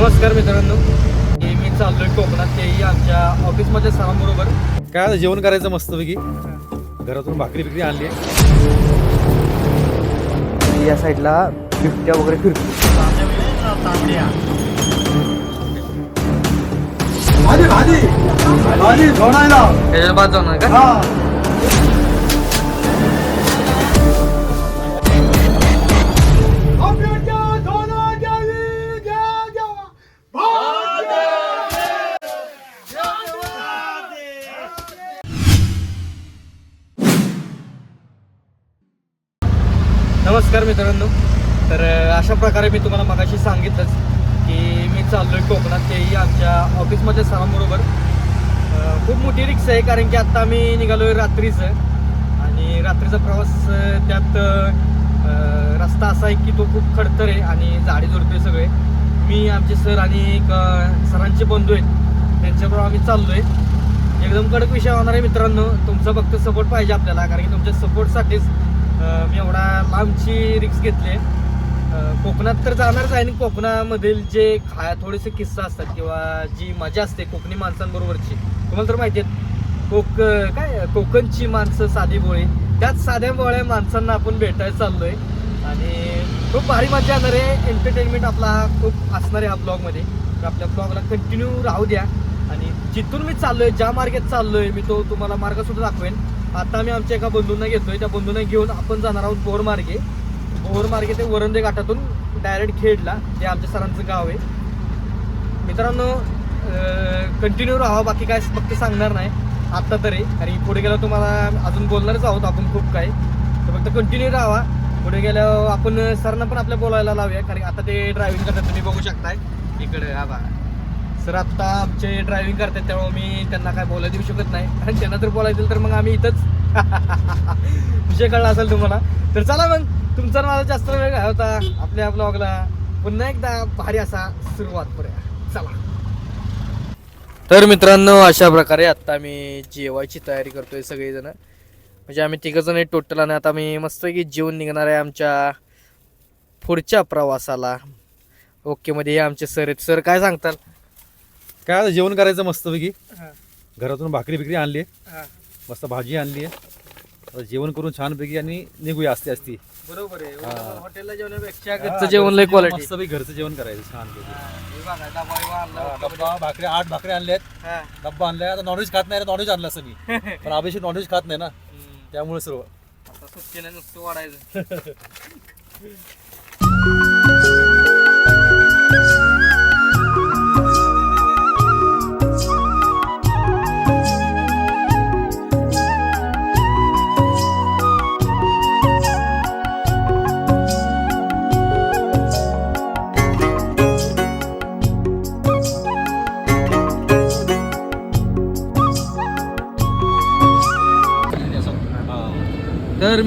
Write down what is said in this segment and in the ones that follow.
नमस्कार मित्रांनो. हे मी चाललोय कोकणात तेही आमच्या ऑफिसमध्ये सरांबरोबर काय आता जेवण करायचं मस्तपैकी? घरातून भाकरी बिकरी आणली या साईडला बिबट्या वगैरे फिरतो. त्याच्या बाद जाणार का? मित्रांनो. तर अशा प्रकारे मी तुम्हाला मगाशी सांगितलंच की मी चाललो आहे कोकणात. तेही आमच्या ऑफिसमध्ये सरांबरोबर खूप मोठी रिक्स आहे कारण की आत्ता मी आहे रात्रीचं. आणि रात्रीचा प्रवास त्यात रस्ता असा आहे की तो खूप खडतर आहे आणि झाडे झुडपे सगळे. मी आमचे सर आणि एक सरांचे बंधू आहेत. त्यांच्याबरोबर आम्ही आहे एकदम कडक विषय होणार आहे मित्रांनो. तुमचा फक्त सपोर्ट पाहिजे आपल्याला कारण की तुमच्या सपोर्टसाठीच एवढा लांबची रिक्स घेतली आहे. कोकणात तर जाणारच आहे आणि कोकणामधील जे खा थोडेसे किस्सा असतात किंवा जी मजा असते कोकणी माणसांबरोबरची तुम्हाला तर माहिती आहे कोक काय कोकणची माणसं साधी बोळी त्याच साध्या बोळ्या माणसांना आपण भेटायला चाललोय. आणि खूप भारी मजा येणार आहे. एंटरटेनमेंट आपला खूप असणार आहे हा ब्लॉगमध्ये तर आपल्या ब्लॉगला कंटिन्यू राहू द्या. आणि जिथून मी चाललोय ज्या मार्गात चाललोय मी तो तुम्हाला मार्ग सुद्धा दाखवेन. आता आम्ही आमच्या एका बंधूंना घेतोय. त्या बंधूंना घेऊन आपण जाणार आहोत बोरमार्गे. बोरमार्गे ते वरंदे घाटातून डायरेक्ट खेडला. जे आमच्या सरांचं गाव आहे. मित्रांनो कंटिन्यू राहा बाकी काय फक्त सांगणार नाही. आत्ता तरी. आणि पुढे गेल्यावर तुम्हाला अजून बोलणारच आहोत आपण खूप काही. तर फक्त कंटिन्यू राहा पुढे गेल्यावर आपण सरांना पण आपल्या बोलायला लावूया. कारण आता ते ड्रायव्हिंग करतात तुम्ही बघू शकताय. इकडे हा बा सर आत्ता आमचे ड्रायव्हिंग करतात त्यामुळे मी त्यांना काय बोलायला देऊ शकत नाही. आणि त्यांना जर बोलायचं तर मग आम्ही इथंच. विषय कळला असेल तुम्हाला. तर चला मग तुमचा मला जास्त वेळ काय होता? आपल्या ब्लॉगला पुन्हा एकदा भारी असा सुरुवात करूया. चला. तर मित्रांनो अशा प्रकारे आत्ता मी जेवायची तयारी करतोय सगळेजण. म्हणजे आम्ही तिघंजण आहे टोटल आणि आता मी मस्तपैकी जेवून निघणार आहे आमच्या पुढच्या प्रवासाला. ओके मध्ये हे आमचे सर आहेत. सर काय सांगताल? काय आता जेवण करायचं मस्तपैकी? घरातून भाकरी बिकरी आणली मस्त भाजी आणली आहे. आता जेवण करून छानपैकी आणि निघूया असते असती बरोबर आहे. हा. हॉटेलला जेवण्यापेक्षा घरचं जेवण लय क्वालिटी मस्तपैकी घरचं जेवण करायचं छानपैकी. डब्बा भाकरी आठ भाकरी आणल्या आहेत. डब्बा आणलाय. आता नॉनव्हेज खात नाही नॉनव्हेज आणलं असं मी. पण अभिषेक नॉनव्हेज खात नाही ना. त्यामुळे सर्व. सुट्टीला नुसतं वाढायचं.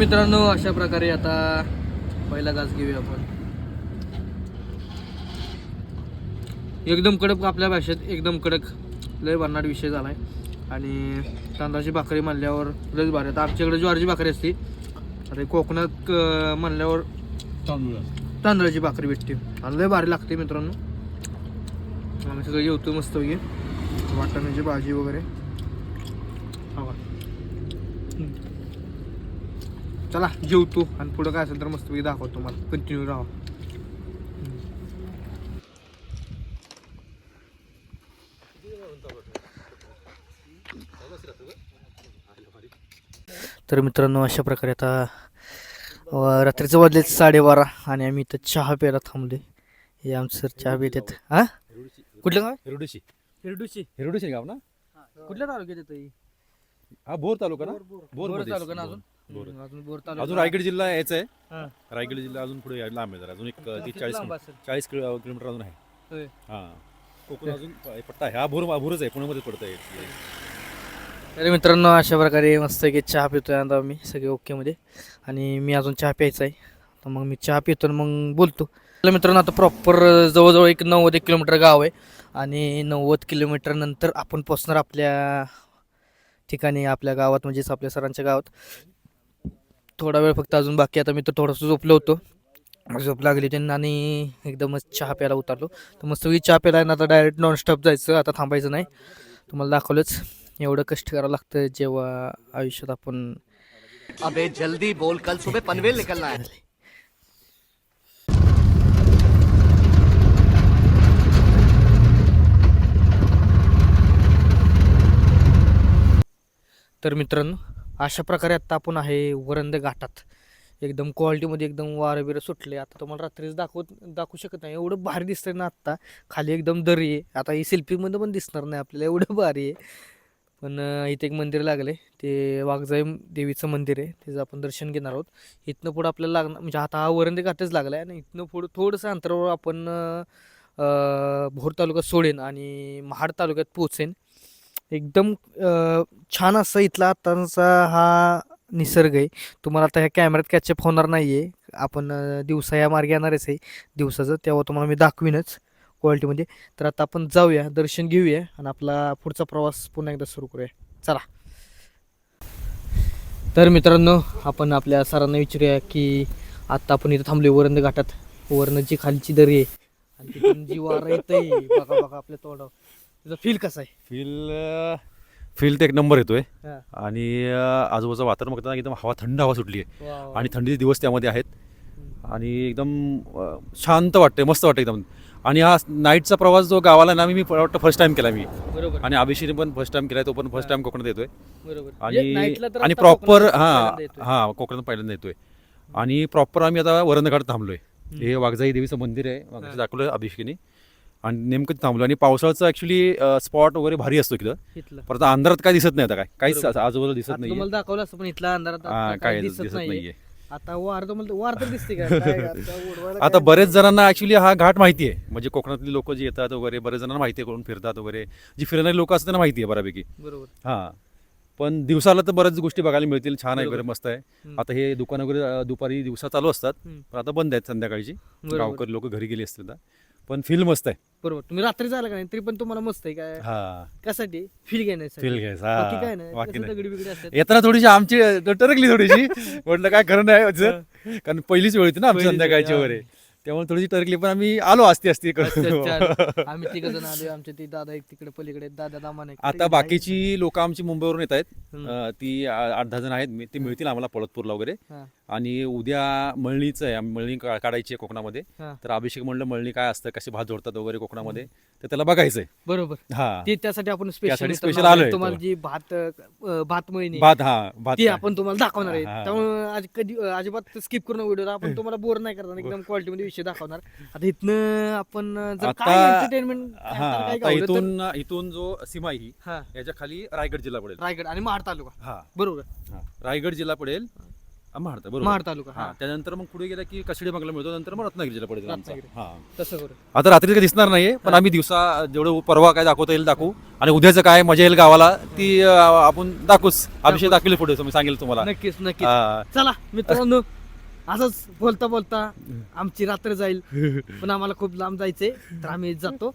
मित्रांनो अशा प्रकारे आता पहिला घास घेऊया आपण. एकदम कडक आपल्या भाषेत एकदम कडक. लय भन्नाट विषय झालाय. आणि तांदळाची भाकरी म्हणल्यावर लयच भारी. आता आमच्याकडे ज्वारीची भाकरी असते. आता हे कोकणात म्हणल्यावर तांदळाची भाकरी भेटते. आणि लय भारी लागते मित्रांनो. आम्ही सगळं जेवतो मस्त वाटाण्याची भाजी वगैरे. हा बघा. चला जेवतो आणि पुढं काय असेल तर मस्तपैकी दाखवतो तुम्हाला. कंटिन्यू राहा. तर मित्रांनो अशा प्रकारे आता रात्रीचं वाजले साडेबारा आणि आम्ही इथं चहा प्यायला थांबले हे आमचं सर चहा पितात. हा? कुठलं गाव? हिरडूशी हिरडूशी हिरडूशी गाव ना? कुठल्या तालुक्यात येतं हा भोर तालुका ना? बोर. तालुका ना अजून? बोर. अजून बोर तालुका अजून रायगड जिल्हा यायचा आहे. हा. रायगड जिल्हा अजून पुढे यायला लांब आहे जरा. अजून एक तीस किती चाळीस लांब असेल? चाळीस किलो- किलोमीटर अजून आहे. होय. हा. कोकण अजून पट्टा आहे. हा भोर भोरच आहे. पुण्यामध्ये पडत आहे तर मित्रांनो अशा प्रकारे मस्त की चहा पितोय आता मी सगळे ओकेमध्ये आणि मी अजून चहा प्यायचा आहे तर मग मी चहा पितो आणि मग बोलतो. तर मित्रांनो आता प्रॉपर जवळजवळ एक नव्वद एक किलोमीटर गाव आहे. आणि नव्वद किलोमीटर नंतर आपण पोचणार आपल्या ठिकाणी आपल्या गावात म्हणजेच आपल्या सरांच्या गावात. थोडा वेळ फक्त अजून बाकी आता मी तर थोडंसं झोपलो होतो. झोप लागली त्यांना आणि एकदमच चहा प्यायला उतरलो. तर मस्त चहा प्यायला आता डायरेक्ट नॉनस्टॉप जायचं आता थांबायचं नाही. तुम्हाला दाखवलंच. एवढं कष्ट करावं लागतं जेव्हा आयुष्यात आपण अबे जल्दी बोल. कल सुबह पनवेल निकलना है. तर मित्रांनो अशा प्रकारे आत्ता आपण आहे वरंद घाटात. एकदम क्वालिटीमध्ये एकदम वारं बिरं सुटले. आता तुम्हाला रात्रीच दाखवत दाखवू शकत नाही. एवढं भारी दिसतंय ना आत्ता खाली एकदम दरी आहे. आता ही सेल्फीमध्ये पण दिसणार नाही आपल्याला. एवढं भारी आहे. पण इथे एक मंदिर लागले ते वाघजाई देवीचं मंदिर आहे. त्याचं आपण दर्शन घेणार आहोत. इथनं पुढं आपल्याला लागणार म्हणजे आता हा वरंदे घाटच लागला आहे आणि इथनं पुढं थोडंसं अंतरावर आपण भोर तालुक्यात सोडेन आणि महाड तालुक्यात पोचेन एकदम छान असं इथला आत्ताचा हा निसर्ग आहे. तुम्हाला आता ह्या कॅमेऱ्यात कॅचअप होणार नाही आहे आपण दिवसा या मार्गे येणारच आहे. दिवसाचं. तेव्हा तुम्हाला मी दाखवीनच क्वालिटीमध्ये तर आता आपण जाऊया दर्शन घेऊया आणि आपला पुढचा प्रवास पुन्हा एकदा सुरू करूया. चला. तर मित्रांनो आपण आपल्या सरांना विचारूया की आत्ता आपण इथं थांबलोय वरंद घाटात. वरणची जी खालची दरी आहे. आणि तिथून जी वारा येतंय बघा बघा आपल्या तोंडावर. तुझा फील कसा आहे? फील फील तर एक नंबर येतोय. हा. आणि अं, आजूबाजूचं वातावरण बघताना एकदम हवा थंड हवा सुटली आहे. वा, वा. आणि थंडीचे दिवस त्यामध्ये आहेत. आणि एकदम अं, शांत वाटते मस्त वाटतं एकदम. आणि हा नाईटचा प्रवास जो गावाला ना मी मी वाटतं फर्स्ट टाइम केला मी. बरोबर. आणि अभिषेकने पण फर्स्ट टाइम केलाय तो पण फर्स्ट टाइम कोकणात येतोय. बरोबर. म्हणजे आणि नाईटला तर आणि आता प्रॉपर कोकणात हा पहिल्यांदा येतोय. हा कोकणात पहिल्यांदा येतोय. आणि प्रॉपर आम्ही आता वरंदघाट थांबलोय. हे वाघजाई देवीचं मंदिर आहे. हा. दाखवलं अभिषेकीने. आणि नेमकं थांबलो. आणि पावसाळ्याचं ऍक्च्युली स्पॉट वगैरे भारी असतो इथलं. परत अंधारात काय दिसत नाही आता काय. काहीच. आजूबाजूला दिसत तुम्हाला दाखवलं असं पण इथला अंधारात आता काय दिसत नाहीये. आता वार वार तर दिसते बरेच जणांना ऍक्च्युली हा घाट माहिती आहे. म्हणजे कोकणातली लोक जी येतात वगैरे बरेच जणांना माहिती आहे करून फिरतात वगैरे. जी फिरणारी लोक असतात त्यांना माहिती आहे बऱ्यापैकी. बरोबर. हा. पण दिवसाला तर बऱ्याच गोष्टी बघायला मिळतील. छान आहे. वगैरे मस्त आहे. आता हे दुकान वगैरे दुपारी दिवसा चालू असतात. पण आता बंद आहेत संध्याकाळची. गावकरी लोक घरी गेली असतील आता. पण फील मस्त आहे. बरोबर. तुम्ही रात्री झाला का नाही तरी पण तुम्हाला मस्त आहे काय हा. कशासाठी? फील घेण्यासाठी. फील घ्यायचं बाकी हा. काय नाही. बाकी कसं नाही. दगडी बिगडी असतात? येताना थोडीशी आमची टरकली थोडीशी. म्हटलं काय खरं नाही. कारण पहिलीच वेळ होती ना आमची पहिलीच वेळ, संध्याकाळची हा. वगैरे. त्यामुळे थोडीशी टरकली पण आम्ही आलो असती असती. आम्ही तिघ जण आलो आमचे ते दादा एक तिकडे पलीकडे दादा दामान एक आता बाकीची लोक आमची मुंबईवरून येत आहेत. ती आठ दहा जण आहेत. ते मिळतील आम्हाला पळतपूरला वगैरे. हा, आणि उद्या मळणीचं आहे मळणी काढायची आहे कोकणामध्ये. हा. तर अभिषेक म्हणलं मळणी काय असतं कसे भात जोडतात वगैरे कोकणामध्ये तर त्याला बघायचंय. बरोबर. हा. ते त्यासाठी आपण स्पेशल special आलोय तुम्हाला. जी भात भात मळणी भात हा भात ते. आपण तुम्हाला दाखवणार आहे. हा. त्यामुळे आज कधी अजिबात स्किप करून व्हिडिओ आपण तुम्हाला बोर नाही करणार एकदम क्वालिटी मध्ये विषय दाखवणार. आता इथनं आपण जर आता- काय एंटरटेनमेंट हा आता इथून इथून जो सीमा आहे ही हा. याच्या खाली रायगड जिल्हा पडेल. रायगड आणि महाड तालुका. हा. बरोबर. हा. रायगड जिल्हा पडेल. हा, महाड बरोबर. महाड तालुका हा. हा. त्यानंतर मग पुढे गेला की कशडी बंगला मिळतो नंतर मग रत्नागिरी जिल्हा पडेल आमचा. रत्नागिरी. हा. तसं करू आता रात्री काही दिसणार नाहीये पण आम्ही दिवसा जेवढं परवा काय दाखवता येईल दाखवू. आणि उद्याचं काय मजा येईल गावाला ती अं, आपण दाखवूच. अभिषेक दाखवेल पुढे मी सांगेल तुम्हाला. नक्कीच नक्कीच. हा. चला मित्रांनो असंच बोलता बोलता आमची रात्र जाईल. पण आम्हाला खूप लांब जायचंय तर आम्ही जातो.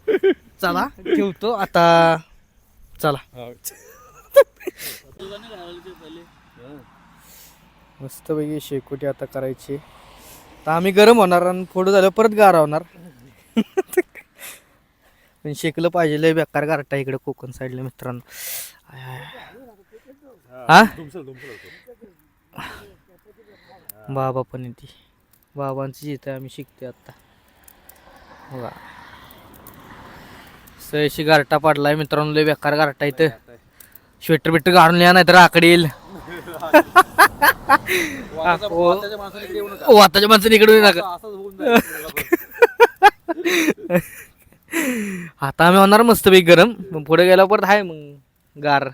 चला ठेवतो. आता चला. मस्त पैकी शेकोटी आता करायची. तर आम्ही गरम होणार आणि फोटो झालं परत गार होणार. पण शेकलं पाहिजे लय बेकार गारटा इकडे कोकण साईडला मित्रांनो. हा? बाबा पण येते. बाबांची जिथे आम्ही शिकतोय आता. बघा. सयशी गारटा पडलाय मित्रांनो लय बेकार गारटा इथं. स्वेटर बिटर काढून लिहा नाही तर आकडे येईल. वाताच्या-. वाताच्या माणसाने इकडे येऊ नका. आता आम्ही होणार मस्त पैकी गरम. मग पुढे गेला परत आहे मग गार.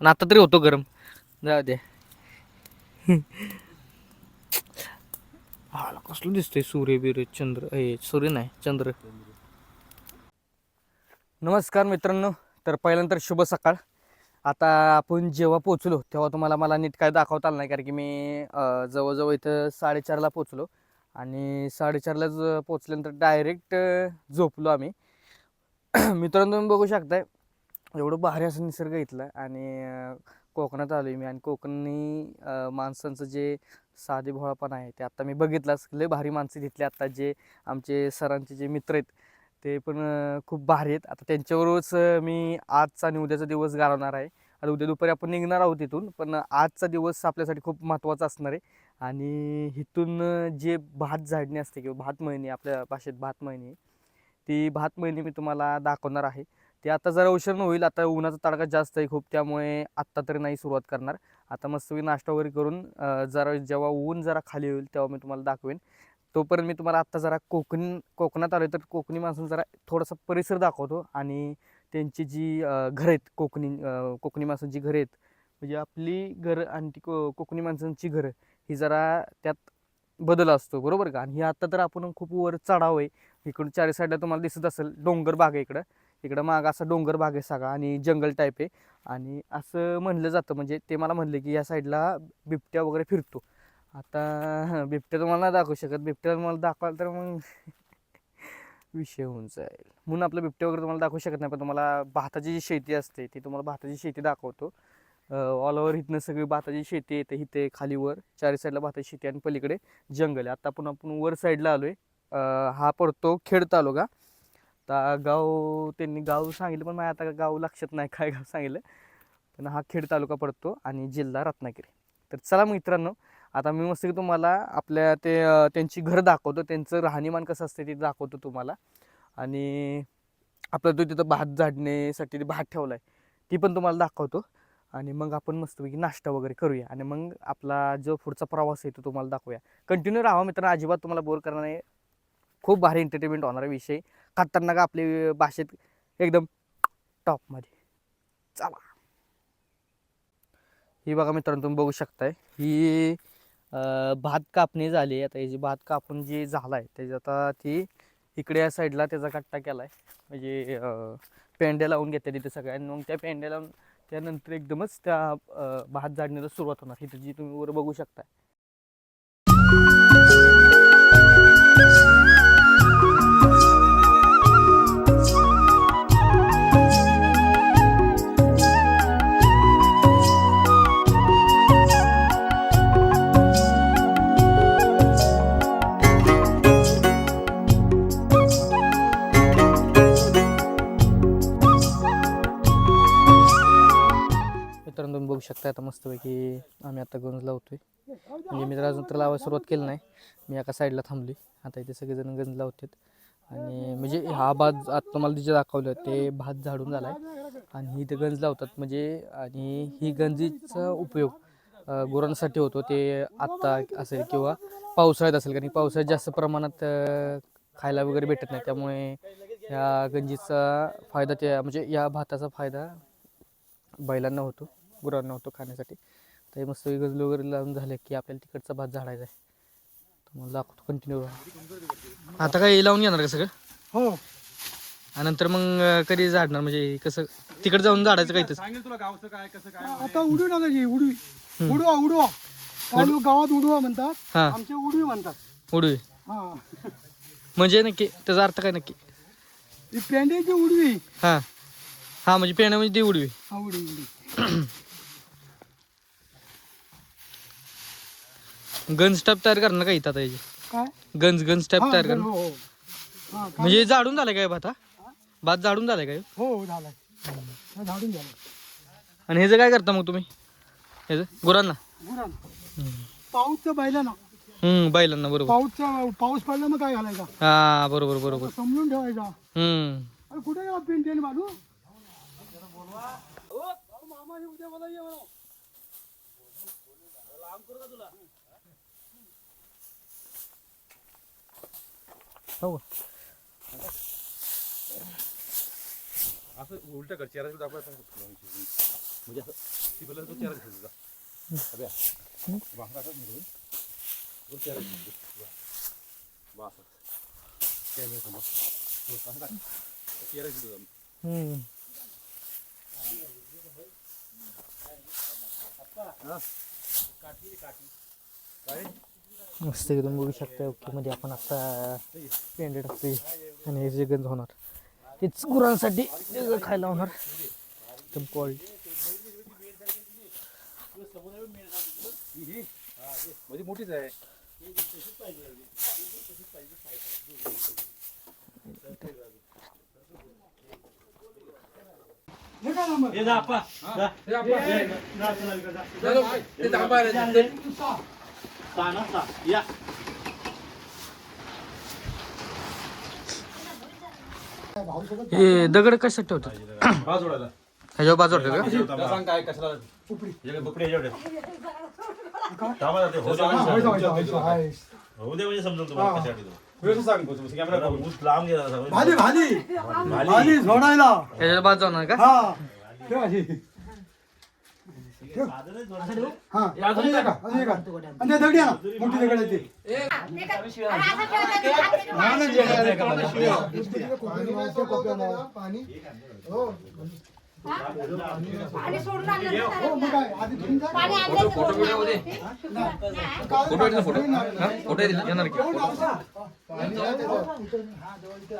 पण आता तरी होतो गरम. जाऊ दे. हाला कसलं दिसतंय सूर्य बिर्य चंद्र ए सूर्य नाही चंद्र. नमस्कार मित्रांनो तर पहिल्यांदा शुभ सकाळ. आता आपण जेव्हा पोचलो तेव्हा तुम्हाला मला नीट काय दाखवता आलं नाही कारण की मी जवळजवळ इथं साडेचारला पोचलो आणि साडेचारलाच पोचल्यानंतर डायरेक्ट झोपलो आम्ही. मित्रांनो तुम्ही बघू शकताय एवढं भारी असं निसर्ग इथला. आणि कोकणात आलो आहे मी. आणि कोकणी माणसांचं जे साधे भोळापणा आहे ते. आत्ता मी बघितलाच लय भारी माणसं तिथले आत्ता जे आमचे सरांचे जे मित्र आहेत ते पण खूप भारी आहेत. आता त्यांच्यावरच मी आजचा आणि उद्याचा दिवस घालवणार आहे. आता उद्या दुपारी आपण निघणार आहोत इथून पण आजचा दिवस आपल्यासाठी खूप महत्त्वाचा असणार आहे. आणि इथून जे भात झाडणी असते किंवा भात मळणी आपल्या भाषेत भात मळणी ती भात मळणी मी तुम्हाला दाखवणार आहे. ते आता जरा उशीर होईल आता उन्हाचा तडका जास्त आहे खूप त्यामुळे आत्ता तरी नाही सुरुवात करणार. आता मस्तपैकी नाश्ता वगैरे करून जरा जेव्हा ऊन जरा खाली होईल तेव्हा मी तुम्हाला दाखवेन. तोपर्यंत मी तुम्हाला आत्ता जरा कोकणी कोकणात आलो तर कोकणी माणसून जरा थोडासा परिसर दाखवतो आणि त्यांची जी घरं आहेत कोकणी कोकणी माणसांची घरं आहेत म्हणजे आपली घरं आणि ती को कोकणी माणसांची घरं ही जरा त्यात बदल असतो बरोबर का? आणि ही आत्ता तर आपण खूप वर चढाव आहे. इकडून चारी साईडला तुम्हाला दिसत असेल डोंगर बाग आहे इकडं. इकडं माग असा डोंगर भाग आहे सगळा आणि जंगल टाईप आहे. आणि असं म्हणलं जातं म्हणजे ते मला म्हणलं की या साईडला बिबट्या वगैरे फिरतो. आता बिबट्या तुम्हाला नाही दाखवू शकत. बिबट्या तुम्हाला दाखवाल तर मग विषय होऊन जाईल. म्हणून आपलं बिबट्या वगैरे तुम्हाला दाखवू शकत नाही पण तुम्हाला भाताची जी शेती असते ती तुम्हाला भाताची शेती दाखवतो. ऑल ओव्हर इथनं सगळी भाताची शेती येते इथे खाली वर. चारी साईडला भाताची शेती आणि पलीकडे जंगल आहे. आता आपण आपण वर साईडला आलो आहे हा पडतो खेड तालुका. आता गाव त्यांनी गाव सांगितलं पण माझ्या आता गाव लक्षात नाही काय गाव सांगितलं. पण हा खेड तालुका पडतो आणि जिल्हा रत्नागिरी. तर चला मित्रांनो आता मी मस्त की तुम्हाला आपल्या ते त्यांची घर दाखवतो. त्यांचं राहणीमान कसं असते ते दाखवतो तुम्हाला. आणि आपला तो तिथं भात झाडण्यासाठी ते भात ठेवला आहे ती पण तुम्हाला दाखवतो. आणि मग आपण मस्तपैकी नाश्ता वगैरे करूया. आणि मग आपला जो पुढचा प्रवास आहे तो तुम्हाला दाखवूया. कंटिन्यू राहा मित्रांनो अजिबात तुम्हाला बोर करणार नाही. खूप भारी एंटरटेनमेंट होणारा विषय. खतरनाक आपली भाषेत एकदम टॉपमध्ये चला. ही बघा मित्रांनो तुम्ही बघू शकताय. ही भात कापणी झाली आता याची भात कापून जी झाला आहे त्याची आता ती इकडे या साईडला त्याचा कट्टा केला आहे म्हणजे पेंड्या लावून घेते तिथे सगळ्यांनी मग त्या पेंड्या लावून त्यानंतर एकदमच त्या भात झाडण्याला सुरुवात होणार. इथं जी तुम्ही वर बघू शकता शकता आता मस्तपैकी आम्ही आता गंज लावतो आहे म्हणजे मी तर अजून तर लावायला सुरुवात केली नाही. मी एका साईडला थांबली आता इथे सगळेजण गंज लावतात. आणि म्हणजे हा भात आता तुम्हाला जे दाखवलं ते भात झाडून झाला आहे आणि इथे गंज लावतात. म्हणजे आणि ही गंजीचा उपयोग गुरांसाठी होतो. ते आत्ता असेल किंवा पावसाळ्यात असेल. कारण पावसाळ्यात जास्त प्रमाणात खायला वगैरे भेटत नाही. त्यामुळे ह्या गंजीचा फायदा त्या म्हणजे या भाताचा फायदा बैलांना होतो. गुरांना होतो खाण्यासाठी. तर हे मस्त गजल वगैरे लावून झाले की आपल्याला तिकडचा भात झाडायचा आहे. तुम्हाला दाखवतो कंटिन्यू आता काय लावून घेणार का सगळं? हो. आणि नंतर मग कधी झाडणार? म्हणजे कसं तिकडे जाऊन झाडायचं काय इथंच? सांगेल तुला गावचं काय कसं काय? आता उडवी टाकायची उडवी. उडवा उडवा. काही गावात उडवा म्हणतात. हां. आमचे उडवी म्हणतात. उडवी. हा. म्हणजे नक्की त्याचा अर्थ काय नक्की? ही पेंड्याची उडवी. हां. हां म्हणजे पेण्या म्हणजे ती उडवी. हा उडवी उडवी. गंज टाईप तयार करणार का इथं आता याची. काय? गंज गंज टाईप हा, तयार हो करणार हो हा. काय? म्हणजे झाडून झालाय काय भात हा? भात झाडून झालाय काय? हो हो झालाय. हा, झाडून झालं आणि ह्याचं काय करता मग तुम्ही? ह्याचं? गुरांना? गुरान. पाऊसचं पाहिलं ना हम्म बैलांना बरोबर. पाऊसचा पाऊस पडला मग काय घालायचा? हा बरोबर बरोबर. समजून ठेवायचा. हम्म. अरे कुठे गेला पेंटेन बाजू मामा हे उद्या मला ये म्हणा. हो असं उलट कर चेहरा दाखवा म्हणजे असं ती बोलला तो चेहरा दिसत तुझा अभ्या वांगा असं निघून तो चेहरा दिसतो वा कॅमेरा समोर हो, असं टाक. चेहरा दिसतो तुझा. हम्म। मस्त एकदम बघू शकता ओके मध्ये आपण आता पेंडे टाकतोय आणि हे जे गंज होणार तेच गुरांसाठी खायला होणार. एकदम क्वालिटी म्हणजे मोठीच आहे. हे नंबर हे दगड कशात ठेवतात हा जोडायला ह्याच्यावर बाजू ठेवतात का सांग काय कशाला. हो, हा. होऊ दे म्हणजे समजून तुम्हाला हा. कशासाठी तो. जरा. ऊस लांब गेला जरा. भाली भाली भाली. ह्याच्यावर बाजू जाणार का हा. ठेव. हा. अजून एका अजून एका. आणि ते दगडी आणा. मोठी दगड आहे ते पाणी पाणी सोडून आणलं ना हो मग काय? आधी तुम्ही जा. पाणी आणलं फोटो व्हिडिओमध्ये काय- फोटो येतील फोटो. हा? फोटो येतील येणार की? हो, नाव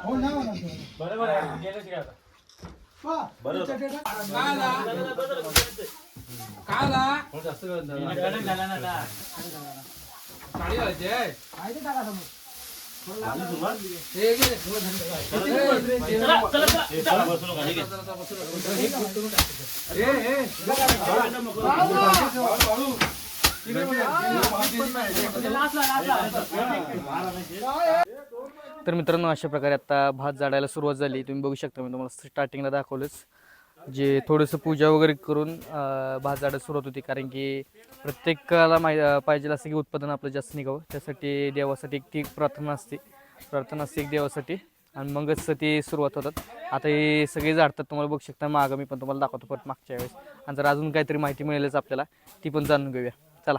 हो ना. म्हणा ते. पहा, त्याच्या डेटा- आहे ते टाका समोर. चला, बसू नका, ठीक आहे. तर मित्रांनो अशा प्रकारे आता भात जाडायला सुरुवात झाली. तुम्ही बघू शकता मी तुम्हाला स्टार्टिंगला दाखवलंच. जे थोडंसं पूजा वगैरे करून भात जाडायला सुरुवात होती. कारण की प्रत्येकाला माहि पाहिजे असं की उत्पादन आपलं जास्त निघावं. त्यासाठी देवासाठी एक ती प्रार्थना असते. प्रार्थना असते एक देवासाठी. आणि मगच ती सुरुवात होतात. आता हे सगळे झाडतात तुम्हाला बघू शकता. मागं मी पण तुम्हाला दाखवतो परत मागच्या वेळेस. आणि जर अजून काहीतरी माहिती मिळेलच आपल्याला ती पण जाणून घेऊया. चला.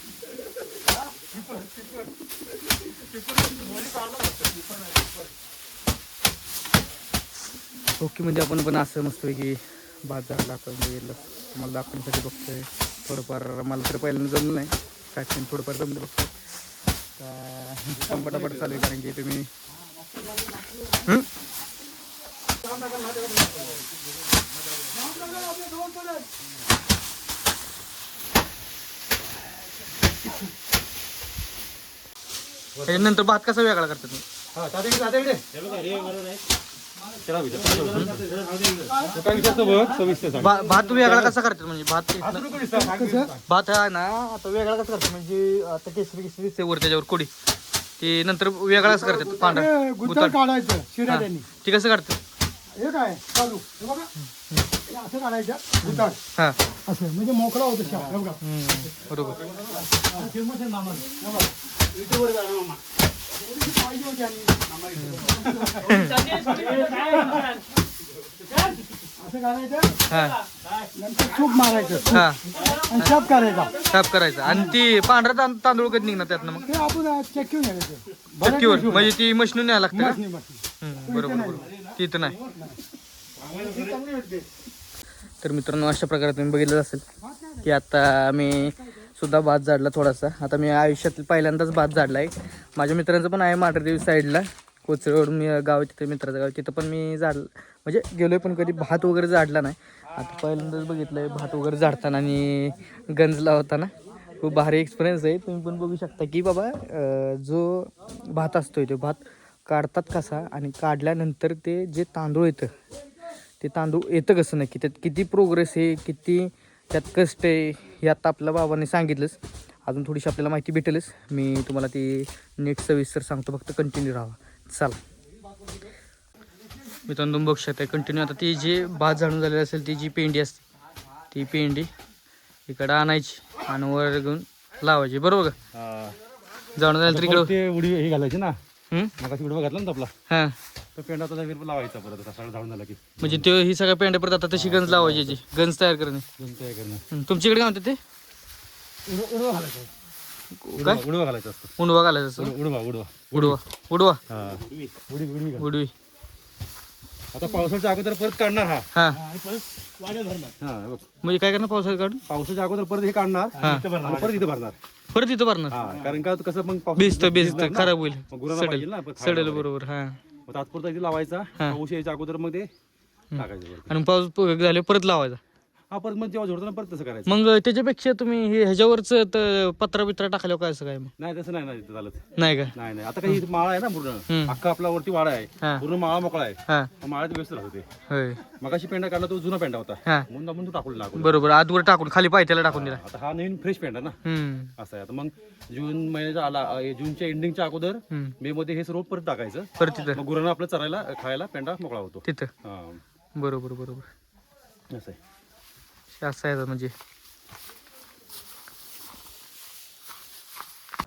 ओके म्हणजे आपण पण असं मस्तपैकी की बाजार दाखवून बघितलं. मला दाखवण्यासाठी बघतोय. थोडंफार मला तर पहिल्यांदा जमलं नाही. स्टार्टिंग थोडंफार जमलं बघतोय. तर पटापट चालू आहे कारण की तुम्ही त्याच्यानंतर भात कसा वेगळा करतात तुम्ही हा, तात्या इकडे, तात्या इकडे. हे बघा, हे बरोबर आहे. त्याला विचार, त्याला विचार. तो काय विचारतो बघ, सविस्तर सांग. भा- भात वेगळा कसा करतात म्हणजे भात सांग. भात आहे ना आता वेगळा कसं करतात म्हणजे आता केसरी केसरी दिसते वर त्याच्यावर कोडी. ते नंतर वेगळा कसं करतात? पांढरा. ते गुत्तर गुताड. काढायचं हा. त्यांनी. ते कसं काढतात हे काय? चालू. हे बघा. हे असं काढायचं गुताड हा. असं म्हणजे मोकळा होतो शाप हे बघा. हम्म, बरोबर. पाहिजे होती आणि असं काढायचं हा. नंतर चूक मारायचं. हा आणि करायचा साफ करायचं. आणि ती पांढरा तां- तांदूळ कधी निघणार त्यातनं मग? ते आपण चक्कीवर. म्हणजे ती मशीन न्यायला लागतं का हम्म, बरोबर बरोबर. ती तर नाही. तर मित्रांनो अशा प्रकारे तुम्ही बघितलं असेल की आता मी सुद्धा भात झाडला थोडासा. आता मी आयुष्यात पहिल्यांदाच भात झाडला आहे माझ्या मित्रांचं पण आहे माटरदेवी साईडला. कोचरोड मी गाव तिथे मित्राचं गाव तिथं पण मी झाड म्हणजे गेलो पण कधी भात वगैरे झाडला नाही. आता पहिल्यांदाच बघितलं आहे भात वगैरे झाडताना आणि गंज लावताना. खूप भारी एक्सपिरियन्स आहे. तुम्ही पण बघू शकता की बाबा जो भात असतोय तो भात काढतात कसा आणि काढल्यानंतर ते जे तांदूळ येतं ते तांदूळ येतं कसं नक्की? त्यात किती प्रोग्रेस आहे किती त्यात कष्ट आहे? हे आता आपल्या बाबांनी सांगितलंच. अजून थोडीशी आपल्याला माहिती भेटेलच. मी तुम्हाला ती नीट सविस्तर सांगतो. फक्त कंटिन्यू राहा. चला. मित्रांनो तुम्ही बघू शकता कंटिन्यू आता ती जी भात झाडून झालेली असेल ती जी पेंडी असते ती पेंडी इकडं आणायची आणि वर घेऊन लावायची. बरोबर का? हा. जाणून झालं तर इकडं उडी हे घालायची ना? मग व्हिडिओ घातला ना आपला? हा. तर पेंडा आता वेळ लावायचा परत आता सगळं झाडून झाला की. म्हणजे ते ही सगळ्या पेंड्या परत आता तशी गंज लावायची याची. गंज तयार करणे. दोन तयार करणं. तुमच्याकडे काय म्हणतात ते? उडवा घालायचं. काय? उडवा- उडवा घालायचं असतं. उडवा घालायचं उडवा उडवा. उडवा उडवा. उडी उडी घाल. उडवी. आता पावसाच्या अगोदर परत काढणार हा. हा. हा हे बघ. म्हणजे काय करणार पावसाळ्यात काढून? पावसाच्या अगोदर परत हे काढणार आणि परत इथं भरणार. परत इथं भरणार? हा कारण का कसं मग पाऊस भिजतं भिजतं ना. खराब होईल. मग गुरांना पाहिजे सडेल ना परत सडेल. बरोबर हा. मग तात्पुरता इथे लावायचा. पाऊस यायच्या अगोदर मग ते टाकायचं परत. आणि पाऊस प- झाले परत लावायचा. हा परत मग जेव्हा झोडताना परत तसं करायचं. मग त्याच्यापेक्षा तुम्ही हे ह्याच्यावरच पत्रा बित्रा टाकल्यावर काय असं काय मग? नाही तसं नाही नाही झालं नाही का? नाही नाही. आता काही माळा आहे ना पूर्ण. हम्म. अख्खा आपला वरती वाडा आहे. पूर्ण माळा मोकळा आहे. हा. मग माळ्यात व्यस्त राहत होते होय. मगाशी पेंडा काढला तो जुना पेंडा होता. हा. म्हणून आपण तो टाकून लागलो. बरोबर. आतवर टाकून खाली पायथ्याला टाकून दिला. आता हा नवीन फ्रेश पेंडा ना. हम्म. असं आहे. आता मग जून महिन्याच्या आला अं, जूनच्या एंडिंगच्या अगोदर हम्म. मे मध्ये हे सर्व परत टाकायचं. परत तिथं. मग गुरांना आपलं चरायला खायला पेंडा मोकळा होतो. तिथं. हा. बरोबर बरोबर. असं आहे. असं आहे म्हणजे.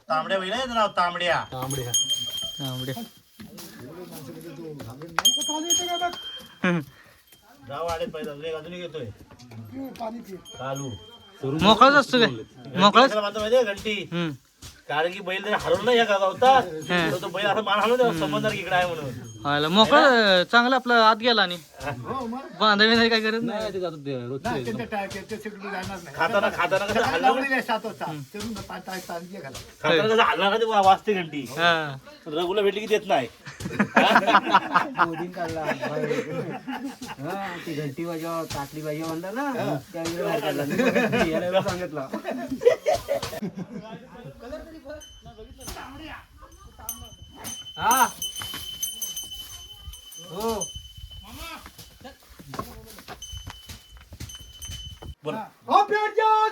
तांबड्या राव तांबड्या. तांबडे हा तांबड्या. आले पाहिजे अजून पिऊ. कालू मोकळाच असतो काय मोकळाच? घंटी? कारण की बैल जर हरवलं या गावतात तर तो बैल असं मान हलवून समजणार की इकडे आहे म्हणून. आला मोकळा चांगला आपला आत गेला आणि. बांधा बिंधा काय करत? नाही नाही ते जातात ते रोजचे खाताना खाताना कसं हलवलं खाताना कसं हलणार का ते वा- वाजते घंटी. हा. रघुला भेटली की देत नाही. घंटी वाजवा ताटली वाजवा म्हणला ना त्यावेळी बाहेर काढला याला एवढं सांगितलं हा हो अभ्याच्या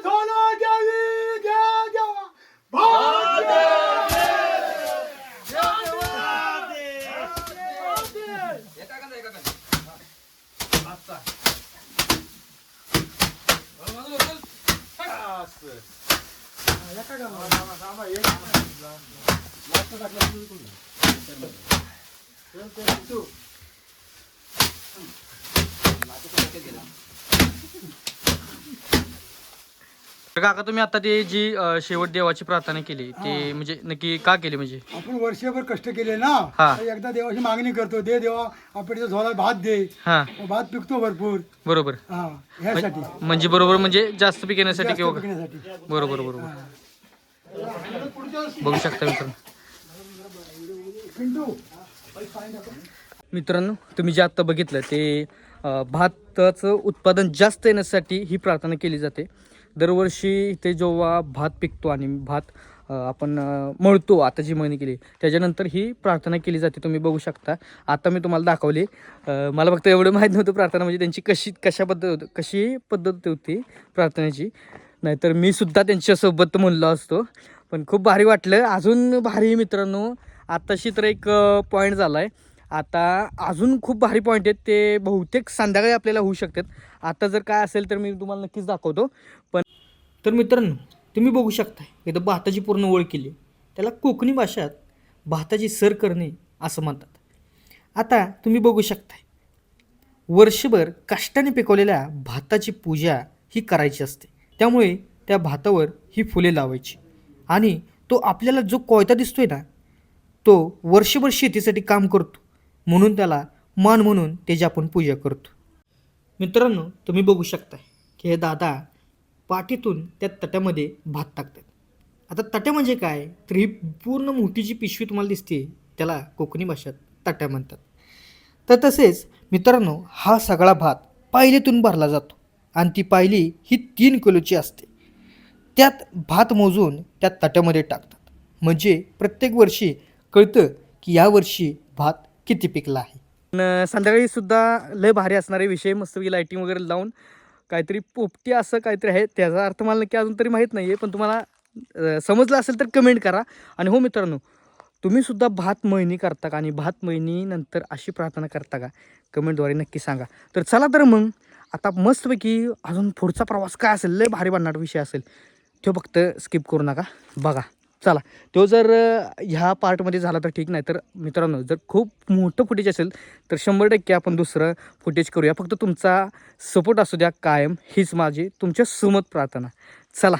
काका तुम्ही आता ते जी अं, शेवट देवाची प्रार्थना केली ते म्हणजे नक्की का केली म्हणजे? आपण वर्षभर कष्ट केले ना. हा. तर एकदा देवाची मागणी करतो दे देवा आपल्या झोला भात दे. हा. भात पिकतो भरपूर. बरोबर. हा ह्यासाठी. म्हणजे बरोबर म्हणजे जास्त पीक येण्यासाठी किंवा पिकण्यासाठी बरोबर बरोबर. बघू शकता मित्रांनो. पिंटू. मित्रांनो तुम्ही जे आत्ता बघितलं ते अं, भाताचं उत्पादन जास्त येण्यासाठी ही प्रार्थना केली जाते. दरवर्षी इथे जेव्हा भात पिकतो आणि भात आपण मळतो आता जी मळणी केली त्याच्यानंतर ही प्रार्थना केली जाते तुम्ही बघू शकता. आता मी तुम्हाला दाखवली. मला फक्त एवढं माहीत नव्हतं प्रार्थना म्हणजे त्यांची कशी कशा पद्धत कशी पद्धत होती प्रार्थनेची. नाहीतर मी सुद्धा त्यांच्यासोबत म्हणलो असतो. पण खूप भारी वाटलं. अजून भारी मित्रांनो आत्ताशी तर एक पॉईंट झाला आहे आता अजून खूप भारी पॉईंट आहेत. ते बहुतेक संध्याकाळी आपल्याला होऊ शकतात. आता जर काय असेल तर मी तुम्हाला नक्कीच दाखवतो. पण तर मित्रांनो तुम्ही बघू शकता इथं भाताची पूर्ण ओळख केली. त्याला कोकणी भाषेत भाताची सर करणे असं म्हणतात. आता तुम्ही बघू शकताय वर्षभर कष्टाने पिकवलेल्या भाताची पूजा ही करायची असते. त्यामुळे त्या भातावर ही फुले लावायची. आणि तो आपल्याला जो कोयता दिसतोय ना तो वर्षभर शेतीसाठी काम करतो. म्हणून त्याला मान म्हणून त्याची आपण पूजा करतो. मित्रांनो तुम्ही बघू शकता की हे दादा पाठीतून त्या तट्यामध्ये भात टाकतात. आता तट्या म्हणजे काय? तर ही पूर्ण मोठीची पिशवी तुम्हाला दिसते त्याला कोकणी भाषेत तट्या म्हणतात. तर तसेच मित्रांनो हा सगळा भात पायलीतून भरला जातो आणि ती पायली ही तीन किलोची असते. त्यात भात मोजून त्या तट्यामध्ये टाकतात. म्हणजे प्रत्येक वर्षी कळतं की यावर्षी भात किती पिकला आहे? संध्याकाळी सुद्धा लय भारी असणारे विषय मस्तपैकी लाईटिंग वगैरे लावून काहीतरी पोपटी असं काहीतरी आहे. त्याचा अर्थ मला नक्की अजून तरी माहीत नाही आहे पण तुम्हाला समजलं असेल तर कमेंट करा. आणि हो मित्रांनो तुम्ही सुद्धा भात मळणी करता का? आणि भात मळणीनंतर अशी प्रार्थना करता का? कमेंटद्वारे नक्की सांगा. तर चला तर मग आता मस्तपैकी अजून पुढचा प्रवास काय असेल? लय भारी बनणार विषय असेल. तो फक्त स्किप करू नका. बघा. चला तो जर ह्या पार्टमध्ये झाला तर ठीक नाही तर मित्रांनो जर खूप मोठं फुटेज असेल तर शंभर टक्के आपण दुसरं फुटेज करूया. फक्त तुमचा सपोर्ट असू द्या कायम हीच माझी तुमच्या सुमत प्रार्थना. चला.